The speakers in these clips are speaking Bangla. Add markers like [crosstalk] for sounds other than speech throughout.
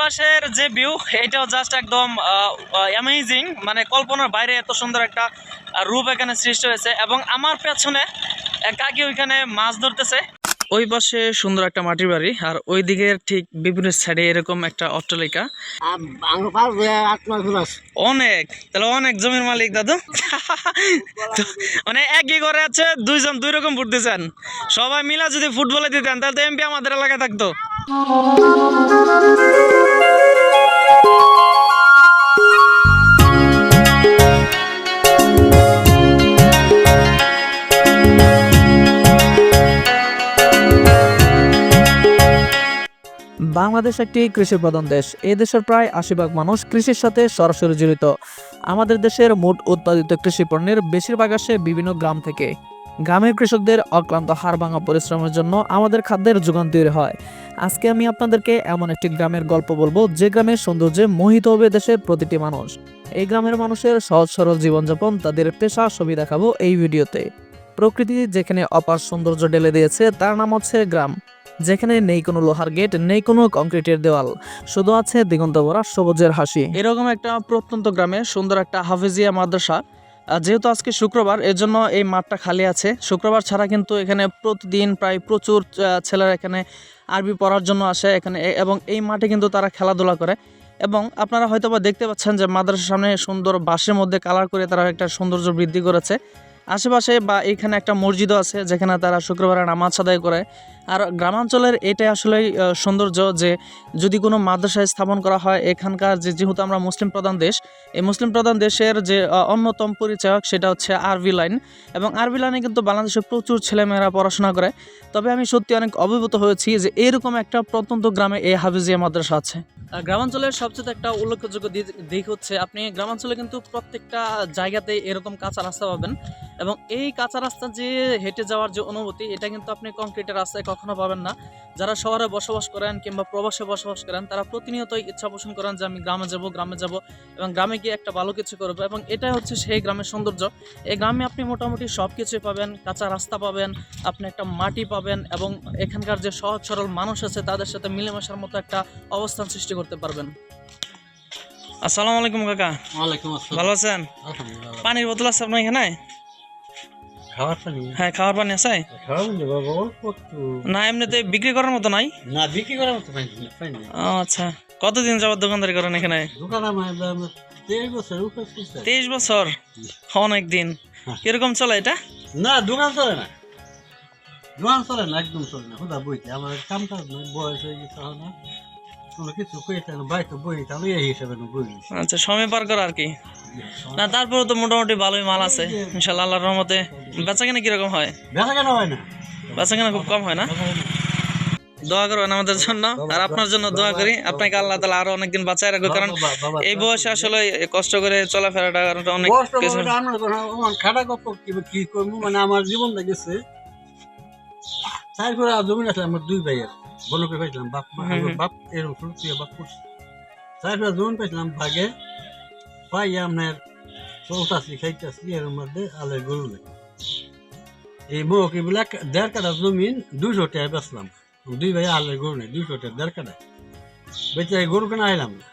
পাশের যে ভিউ এটাও জাস্ট একদম অ্যামেজিং মানে কল্পনার বাইরে এত সুন্দর একটা রূপ এখানে সৃষ্টি হয়েছে। এবং আমার পেছনে কাকি ওইখানে মাছ ধরতেছে। ওই পাশে সুন্দর একটা মাটির বাড়ি আর ওই দিকের ঠিক বিভিন্ন সাইডে এরকম একটা অট্টালিকা। অনেক তাহলে অনেক জমির মালিক দাদু। মানে একই করে আছে দুইজন দুই রকম ফুট দিচ্ছেন সবাই মিলা যদি ফুটবলে দিতেন তাহলে তো এমপি আমাদের এলাকায় থাকতো। বাংলাদেশ একটি কৃষি প্রধান দেশ। এই দেশের প্রায় আশি ভাগ মানুষ কৃষির সাথে সরাসরি জড়িত। আমাদের দেশের মোট উৎপাদিত কৃষি পণ্যের বেশিরভাগ আসে বিভিন্ন গ্রাম থেকে। গ্রামের কৃষকদের অক্লান্ত হাড় ভাঙা পরিশ্রমের জন্য আমাদের খাদ্যের যোগান তৈরি হয়। আজকে আমি আপনাদেরকে এমন একটি গ্রামের গল্প বলব, যে গ্রামের সৌন্দর্যে মোহিত হবে দেশের প্রতিটি মানুষ। এই গ্রামের মানুষের সহজ সরল জীবনযাপন, তাদের পেশা ছবি দেখাবো এই ভিডিওতে। প্রকৃতি যেখানে অপার সৌন্দর্য ঢেলে দিয়েছে, তার নাম হচ্ছে গ্রাম। যেখানে নেই কোনো লোহার গেট, নেই কোনো কংক্রিটের দেওয়াল। শুধু আছে দিগন্ত ভরা সবুজের হাসি। এরকম একটা প্রত্যন্ত গ্রামে সুন্দর একটা হাফেজিয়া মাদ্রাসা। যেহেতু আজকে শুক্রবার এর জন্য এই মাঠটা খালি আছে। শুক্রবার ছাড়া কিন্তু এখানে প্রতিদিন প্রায় প্রচুর ছেলেরা এখানে আরবি পড়ার জন্য আসে। এখানে এবং এই মাঠে কিন্তু তারা খেলাধুলা করে। এবং আপনারা হয়তো বা দেখতে পাচ্ছেন যে মাদ্রাসার সামনে সুন্দর বাঁশের মধ্যে কালার করে তারা একটা সৌন্দর্য বৃদ্ধি করেছে। আশেপাশে বা এখানে একটা মসজিদও আছে, যেখানে তারা শুক্রবারে নামাজ আদায় করে। আর গ্রামাঞ্চলের এটাই আসলে সৌন্দর্য যে যদি কোনো মাদ্রাসায় স্থাপন করা হয়, এখানকার যে যেহেতু আমরা মুসলিম প্রধান দেশ, এই মুসলিম প্রধান দেশের যে অন্যতম পরিচয়ক সেটা হচ্ছে আরবি লাইন। এবং আরবি লাইনে কিন্তু বাংলাদেশে প্রচুর ছেলেমেয়েরা পড়াশোনা করে। তবে আমি সত্যি অনেক অভিভূত হয়েছি যে এরকম একটা প্রত্যন্ত গ্রামে এই হাফিজিয়া মাদ্রাসা আছে। গ্রামাঞ্চলের সবচেয়ে একটা উল্লেখযোগ্য দিক হচ্ছে আপনি গ্রামাঞ্চলে কিন্তু প্রত্যেকটা জায়গাতে এরকম কাঁচা রাস্তা পাবেন। এবং এই কাঁচা রাস্তা যে হেঁটে যাওয়ার যে অনুভূতি, এটা কিন্তু আপনি কংক্রিটের রাস্তায় কখনো পাবেন না। যারা শহরে বসবাস করেন কিংবা প্রবাসে বসবাস করেন তারা প্রতিনিয়তই ইচ্ছা পোষণ করেন যে আমি গ্রামে যাব গ্রামে যাব এবং গ্রামে গিয়ে একটা ভালো কিছু করব এবং এটাই হচ্ছে সেই গ্রামের সৌন্দর্য। এই গ্রামে আপনি মোটামুটি সব কিছুই পাবেন কাঁচা রাস্তা পাবেন আপনি একটা মাটি পাবেন এবং এখানকার যে সহজ সরল মানুষ আছে তাদের সাথে মিলেমিশার মতো একটা অবস্থান সৃষ্টি করতে পারবেন। আসসালামু আলাইকুম কাকা। ওয়ালাইকুম আসসালাম। ভালো আছেন? পানির বোতল আছে আপনার এখানে? খাবার পানি? হ্যাঁ খাওয়ার পানি আছে? একটু না এমনিতে বিক্রি করার মতো নাই। না বিক্রি করার মতো আচ্ছা। কতদিন যাবত দোকানদারি করেন এখানে। তেইশ বছর অনেক দিন। হ্যাঁ। কীরকম চলে এটা? না দোকান চলে না। দোকান চলে না একদম চলে না। কোথাও বইতে আমার কাম কাজ নাই বয়স হয়ে গেছে না আচ্ছা সময় পার করা আর কি। না তারপরে তো মোটামুটি ভালোই মাল আছে ইনশাল্লাহ আল্লাহর রহমতে। বেচা কেনা কীরকম হয়? বেচা কেনা হয় না। বেচা কেনা খুব কম হয় না? দোয়া করবেন আমাদের জন্য। আর আপনার জন্য দোয়া করি। আপনাকে আল্লাহ তালা আরও অনেকদিন বাঁচায় রাখবে কারণ এই বয়সে আসলে কষ্ট করে চলাফেরাটা অনেক খাটা কি- করব? মানে আমার জীবনটা গেছে। তাই করে আর জমি আসলে আমার দুই ভাইয়ের। বলকে পাইছিলাম বাপ আমার হুম। বাপ এরকম ছোট থেকে বাপ করছে তাই করে জমি পাইছিলাম ভাগে পাই আপনার চলতাছি খাইতাছি এর মধ্যে আলে গরু এই মোক এগুলা দেড় কাটা জমিন দুইশো টাকা বেচলাম। দুই ভাই আলে গরু নেই দুইশো টাকা দেড় কাটা বেচে গরু কেনা আইলাম না।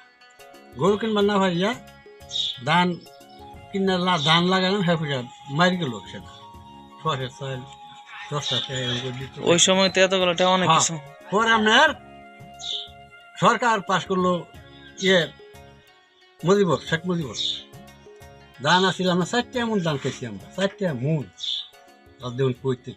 গরু কিনবার না ভাইয়া ধান কিনে লা- ধান লাগালাম হ্যাঁ পয়সা মারি গেল সেটা। ছশো চাল দশটা। ওই সময় তো এতগুলো অনেক হ্যাঁ। কিছু। পরে আপনার সরকার পাশ করল ইয়ে মুজিবর, শেখ মুজিবর। ধান আসছিল আমরা চারটে এমন ধান খেয়েছি আমরা, চারটে মন দেখুন কইতে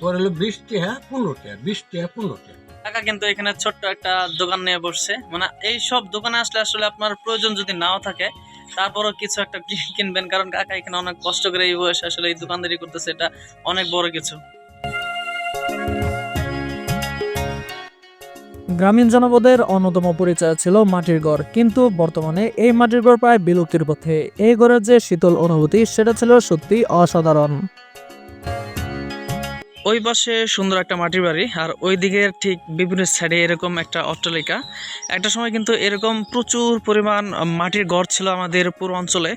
পরে হলো বিশ টাকা পনেরো টাকা বিশ টাকা পনেরো টাকা কাকা কিন্তু এখানে ছোট্ট একটা দোকান নিয়ে বসছে। মানে এই সব দোকানে আসলে আসলে আপনার প্রয়োজন যদি নাও থাকে, তারপরও কিছু একটা কিনবেন। কারণ কাকা এখানে অনেক কষ্ট করে এই বয়সে আসলে এই দোকানদারি করতেছে, এটা অনেক বড় কিছু। গ্রামীণ জনপদের অন্যতম পরিচয় ছিল মাটির ঘর কিন্তু বর্তমানে এই মাটির ঘর প্রায় বিলুপ্তির পথে। এই ঘরের যে শীতল অনুভূতি, সেটা ছিল সত্যি অসাধারণ। ওই পাশে সুন্দর একটা মাটির বাড়ি, আর ওই দিকের ঠিক বিভিন্ন সাইডে এরকম একটা অট্টালিকা। একটা সময় কিন্তু এরকম প্রচুর পরিমাণ মাটির ঘর ছিল আমাদের পুরো অঞ্চলে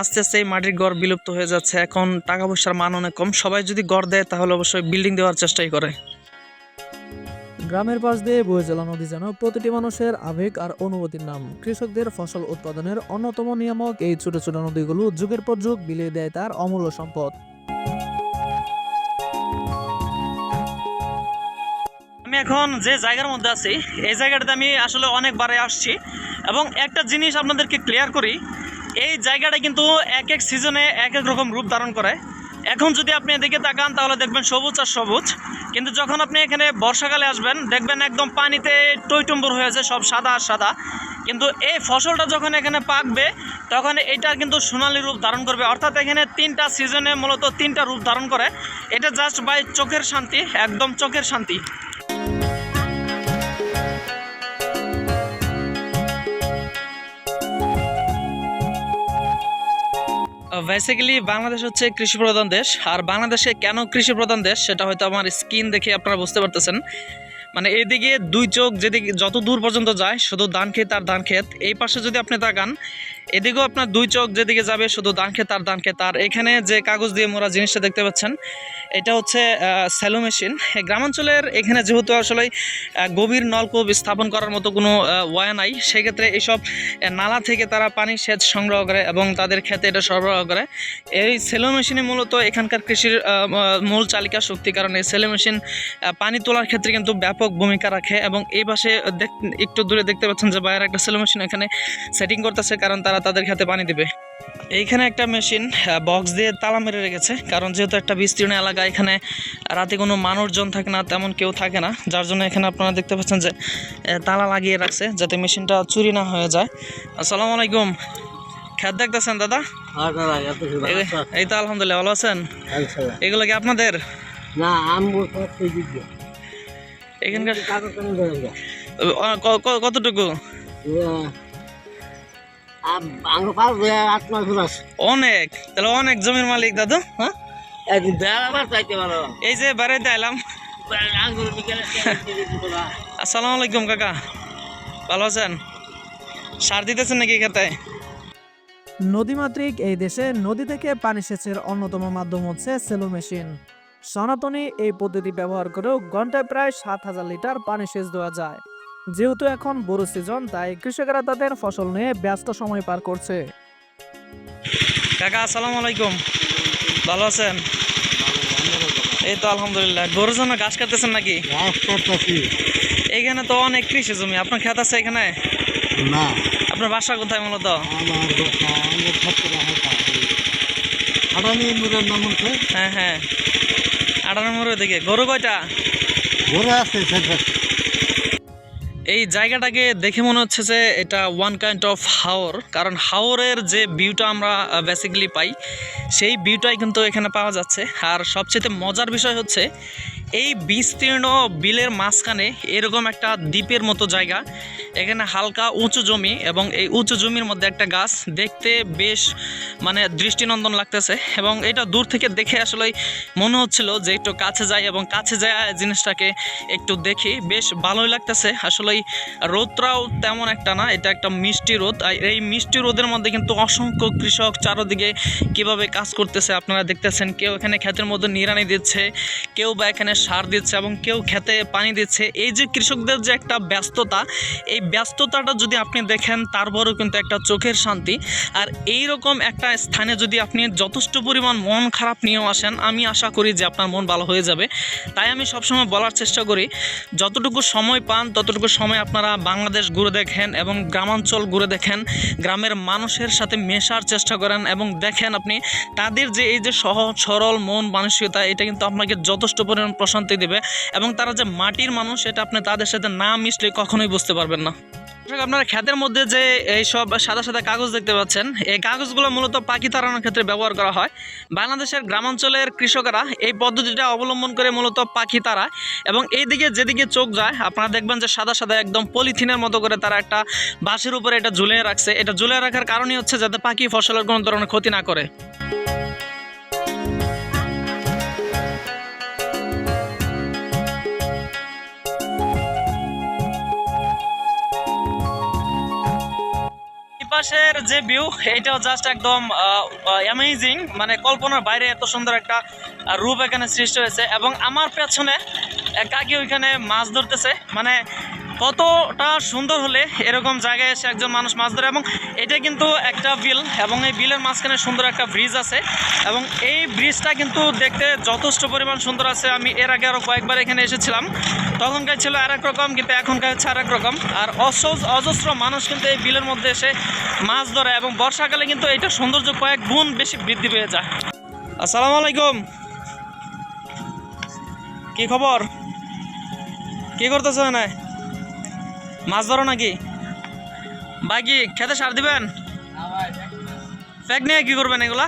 আস্তে আস্তে এই মাটির ঘর বিলুপ্ত হয়ে যাচ্ছে। এখন টাকা পয়সার মান অনেক কম। সবাই যদি গড় দেয়, তাহলে অবশ্যই বিল্ডিং দেওয়ার চেষ্টাই করে। গ্রামের পাশ দিয়ে বয়ে চলা নদী যেন প্রতিটি মানুষের আবেগ আর অনুভূতির নাম। কৃষকদের ফসল উৎপাদনের অন্যতম নিয়ামক এই ছোট ছোট নদীগুলো যুগের পর যুগ বিলিয়ে দেয় তার অমূল্য সম্পদ। আমি এখন যে জায়গার মধ্যে আছি, এই জায়গাটাতে আমি আসলে অনেকবারে আসছি এবং একটা জিনিস আপনাদেরকে ক্লিয়ার করি, এই জায়গাটা কিন্তু এক এক সিজনে এক এক রকম রূপ ধারণ করে। এখন যদি আপনি এদিকে তাকান, তাহলে দেখবেন সবুজ আর সবুজ। কিন্তু যখন আপনি এখানে বর্ষাকালে আসবেন, দেখবেন একদম পানিতে টইটুম্বর হয়েছে, সব সাদা আর সাদা। কিন্তু এই ফসলটা যখন এখানে পাকবে, তখন এটা কিন্তু সোনালি রূপ ধারণ করবে। অর্থাৎ এখানে তিনটা সিজনে মূলত তিনটা রূপ ধারণ করে। এটা জাস্ট বাই চোখের শান্তি, একদম চোখের শান্তি। বেসিক্যালি বাংলাদেশ হচ্ছে কৃষি প্রধান দেশ। আর বাংলাদেশে কেন কৃষি প্রধান দেশ সেটা হয়তো আমার স্কিন দেখে আপনারা বুঝতে পারতেছেন। মানে এইদিকে দুই চোখ যেদিকে যত দূর পর্যন্ত যায়, শুধু ধান ক্ষেত আর ধান ক্ষেত। এই পাশে যদি আপনি তাকান এদিকেও আপনার দুই চোখ যেদিকে যাবে, শুধু দান ক্ষেত দান আর এখানে যে কাগজ দিয়ে মোরা জিনিসটা দেখতে পাচ্ছেন, এটা হচ্ছে স্যালো মেশিন। গ্রামাঞ্চলের এখানে যেহেতু আসলে গভীর নলকূপ স্থাপন করার মতো কোনো ওয়া নাই, সেক্ষেত্রে এইসব নালা থেকে তারা পানি সেচ সংগ্রহ করে এবং তাদের ক্ষেতে এটা সরবরাহ করে। এই সেলো মেশিনে মূলত এখানকার কৃষির মূল চালিকা শক্তি, কারণ এই সেলো মেশিন পানি তোলার ক্ষেত্রে কিন্তু ব্যাপক ভূমিকা রাখে এবং এই পাশে একটু দূরে দেখতে পাচ্ছেন যে বাইরে একটা সেলো মেশিন এখানে সেটিং করতেছে, কারণ তারা তাদের ক্ষেতে পানি দেবে। এইখানে একটা মেশিন বক্স দিয়ে তালা মেরে রেখেছে। কারণ যেহেতু একটা বিস্তীর্ণ এলাকা এখানে রাতে কোনো মানুষজন থাকে না তেমন কেউ থাকে না। যার জন্য এখানে আপনারা দেখতে পাচ্ছেন যে তালা লাগিয়ে রাখছে যাতে মেশিনটা চুরি না হয়ে যায়। আসসালামু আলাইকুম। খ্যাত দেখতেছেন দাদা? সুন্দর এই- তো আলহামদুলিল্লাহ ভালো আছেন? এগুলো কি আপনাদের? না এখানকার কতটুকু? অনেক? তাহলে অনেক জমির মালিক দাদু হ্যাঁ? এই যে বাড়িতে আঙ্গুর আসসালামু আলাইকুম কাকা। ভালো আছেন? সার দিতেছেন নাকি খেতে নদীমাতৃক এই দেশে নদী থেকে পানি সেচের অন্যতম মাধ্যম হচ্ছে সেলো মেশিন। সনাতনী এই পদ্ধতি ব্যবহার করেও ঘন্টায় প্রায় সাত হাজার লিটার পানি সেচ দেওয়া যায়। যেহেতু এখন বড় সিজন তাই কৃষকেরা তাদের ফসল নিয়ে ব্যস্ত সময় পার করছে। কাকা আসসালামু আলাইকুম। ভালো আছেন? এই তো আলহামদুলিল্লাহ। গরুর জন্য ঘাস কাটতেছেন নাকি? এইখানে তো অনেক কৃষি জমি। আপনার খেত আছে এখানে? না। আপনার বাসা কোথায় মূলত? হ্যাঁ হ্যাঁ। আটান্ন নম্বরের দিকে। গরু কয়টা? আসছে সেটা এই জায়গাটাকে দেখে মনে হচ্ছে যে এটা ওয়ান কাইন্ড অফ হাওর। কারণ হাওরের যে ভিউটা আমরা বেসিক্যালি পাই, সেই ভিউটাই কিন্তু এখানে পাওয়া যাচ্ছে। আর সবচেয়ে মজার বিষয় হচ্ছে এই বিস্তীর্ণ বিলের মাঝখানে এরকম একটা দ্বীপের মতো জায়গা। এখানে হালকা উঁচু জমি এবং এই উঁচু জমির মধ্যে একটা গাছ দেখতে বেশ মানে দৃষ্টিনন্দন লাগতেছে এবং এটা দূর থেকে দেখে আসলে মনে হচ্ছিল যে একটু কাছে যাই এবং কাছে যায় জিনিসটাকে একটু দেখি। বেশ ভালোই লাগতেছে। আসলেই রোদটাও তেমন একটা না, এটা একটা মিষ্টি রোদ। আর এই মিষ্টি রোদের মধ্যে কিন্তু অসংখ্য কৃষক চারোদিকে কীভাবে কাজ করতেছে আপনারা দেখতেছেন। কেউ এখানে ক্ষেতের মধ্যে নিড়ানি দিচ্ছে, কেউ বা এখানে সার দিচ্ছে এবং কেউ খেতে পানি দিচ্ছে। এই যে কৃষকদের যে একটা ব্যস্ততা, এই ব্যস্ততাটা যদি আপনি দেখেন, তারপরেও কিন্তু একটা চোখের শান্তি। আর এই রকম একটা স্থানে যদি আপনি যথেষ্ট পরিমাণ মন খারাপ নিয়েও আসেন, আমি আশা করি যে আপনার মন ভালো হয়ে যাবে। তাই আমি সবসময় বলার চেষ্টা করি, যতটুকু সময় পান, ততটুকু সময় আপনারা বাংলাদেশ ঘুরে দেখেন এবং গ্রামাঞ্চল ঘুরে দেখেন, গ্রামের মানুষের সাথে মেশার চেষ্টা করেন এবং দেখেন আপনি তাদের যে এই যে সহজ, সরল মন মানসিকতা, এটা কিন্তু আপনাকে যথেষ্ট পরিমাণ প্রশান্তি দেবে এবং তারা যে মাটির মানুষ এটা আপনি তাদের সাথে না মিশলে কখনোই বুঝতে পারবেন না। আপনারা ক্ষেতের মধ্যে যে এই সব সাদা সাদা কাগজ দেখতে পাচ্ছেন, এই কাগজগুলো মূলত পাখি তাড়ানোর ক্ষেত্রে ব্যবহার করা হয়। বাংলাদেশের গ্রামাঞ্চলের কৃষকেরা এই পদ্ধতিটা অবলম্বন করে মূলত পাখি তাড়ায় এবং এইদিকে যেদিকে চোখ যায়, আপনারা দেখবেন যে সাদা সাদা একদম পলিথিনের মতো করে তারা একটা বাঁশের উপরে এটা ঝুলিয়ে রাখছে। এটা ঝুলিয়ে রাখার কারণই হচ্ছে যাতে পাখি ফসলের কোনো ধরনের ক্ষতি না করে। চারপাশের যে ভিউ এটাও জাস্ট একদম অ্যামেজিং মানে কল্পনার বাইরে এত সুন্দর একটা রূপ এখানে সৃষ্টি হয়েছে। এবং আমার পেছনে কাকি ওইখানে মাছ ধরতেছে। মানে কতটা সুন্দর হলে এরকম জায়গায় এসে একজন মানুষ মাছ ধরে, এবং এটা কিন্তু একটা বিল, এবং এই বিলের মাঝখানে সুন্দর একটা ব্রিজ আছে, এবং এই ব্রিজটা কিন্তু দেখতে যথেষ্ট পরিমাণ সুন্দর আছে। আমি এর আগে আরও কয়েকবার এখানে এসেছিলাম। তখনকার ছিল আর রকম, কিন্তু এখনকার হচ্ছে আর রকম। আর অসহজ অজস্র মানুষ কিন্তু এই বিলের মধ্যে এসে মাছ ধরে, এবং বর্ষাকালে কিন্তু এটা সৌন্দর্য কয়েক গুণ বেশি বৃদ্ধি পেয়ে যায়। আসসালামু আলাইকুম। কি খবর? কি করতেছ না মাছ ধরো নাকি? বাকি খেতে সার দিবেন? ফ্যাক নিয়ে কি করবেন এগুলা?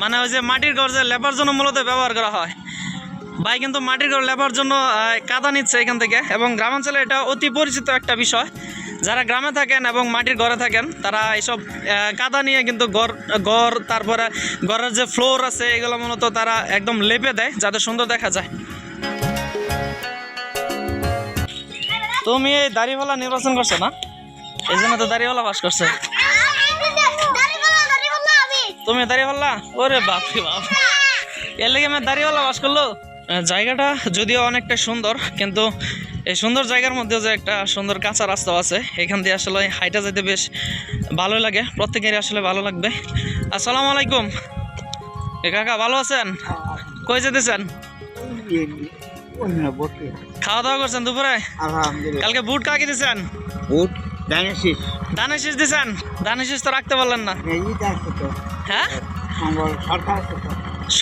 মানে ওই যে মাটির ঘর যে লেবার জন্য মূলত ব্যবহার করা হয়। ভাই কিন্তু মাটির ঘর লেবার জন্য কাদা নিচ্ছে এখান থেকে। এবং গ্রামাঞ্চলে এটা অতি পরিচিত একটা বিষয়। যারা গ্রামে থাকেন এবং মাটির ঘরে থাকেন, তারা এইসব কাদা নিয়ে কিন্তু ঘর ঘর, তারপরে ঘরের যে ফ্লোর আছে, এগুলো মূলত তারা একদম লেপে দেয়, যাতে সুন্দর দেখা যায়। তুমি এই দাড়িওয়ালা নির্বাচন করছ না? এই জন্য তো দাড়িওয়ালা বাস করছে। তুমি দাড়িওয়ালা? ওরে বাপ রে বাপ। এর লেগে আমি দাড়িওয়ালা বাস করল? জায়গাটা যদিও অনেকটা সুন্দর, কিন্তু এই সুন্দর জায়গার মধ্যেও যে একটা সুন্দর কাঁচা রাস্তা আছে, এখান দিয়ে আসলে হাইটা যেতে বেশ ভালোই লাগে। প্রত্যেকেরই আসলে ভালো লাগবে। আসসালামু আলাইকুম। এ কাকা, ভালো আছেন? কই যেতেছেন? খাওয়া দাওয়া করছেন দুপুরে? কালকে বুট কাকে দিছেন? বুট দিছেন? তো রাখতে পারলেন না। তো। হ্যাঁ?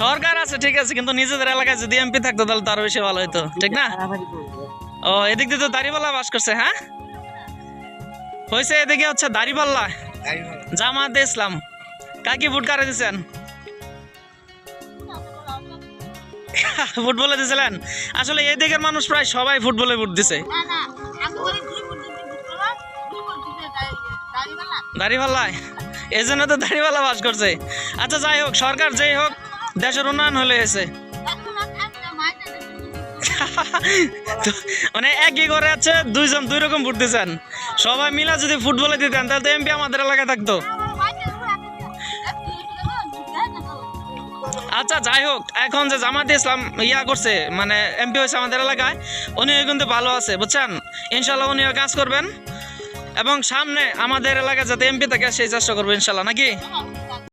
সরকার আছে ঠিক আছে কিন্তু নিজেদের এলাকায় যদি এমপি থাকতো তাহলে তো আরও বেশি ভালো হতো ঠিক না? ও এদিক দিয়ে তো দাড়িপাল্লা বাস করছে হ্যাঁ? হয়েছে এদিকে হচ্ছে দাড়িপাল্লা। জামাত ইসলাম। কাকি ভোট কারে দিছেন? [laughs] ফুটবলে দিছিলেন? আসলে এই দিকের মানুষ প্রায় সবাই ফুটবলে ভোট দিছে। দাড়িপাল্লায়? এই জন্য তো দাড়িপাল্লা বাস করছে। আচ্ছা যাই হোক সরকার যেই হোক দেশের উন্নয়ন হলে এসে [laughs] মানে একই করে আছে দুইজন দুই রকম ভোট দিচ্ছেন। সবাই মিলা যদি ফুটবলে দিতেন তাহলে তো এমপি আমাদের এলাকায় থাকতো। আচ্ছা যাই হোক, এখন যে জামাতে ইসলাম ইয়া করছে মানে এমপি হয়েছে আমাদের এলাকায়, উনিও কিন্তু ভালো আছে, বুঝছেন? ইনশাল্লাহ উনিও কাজ করবেন। এবং সামনে আমাদের এলাকায় যাতে এমপি থাকে, সেই চেষ্টা করব ইনশাল্লাহ, নাকি?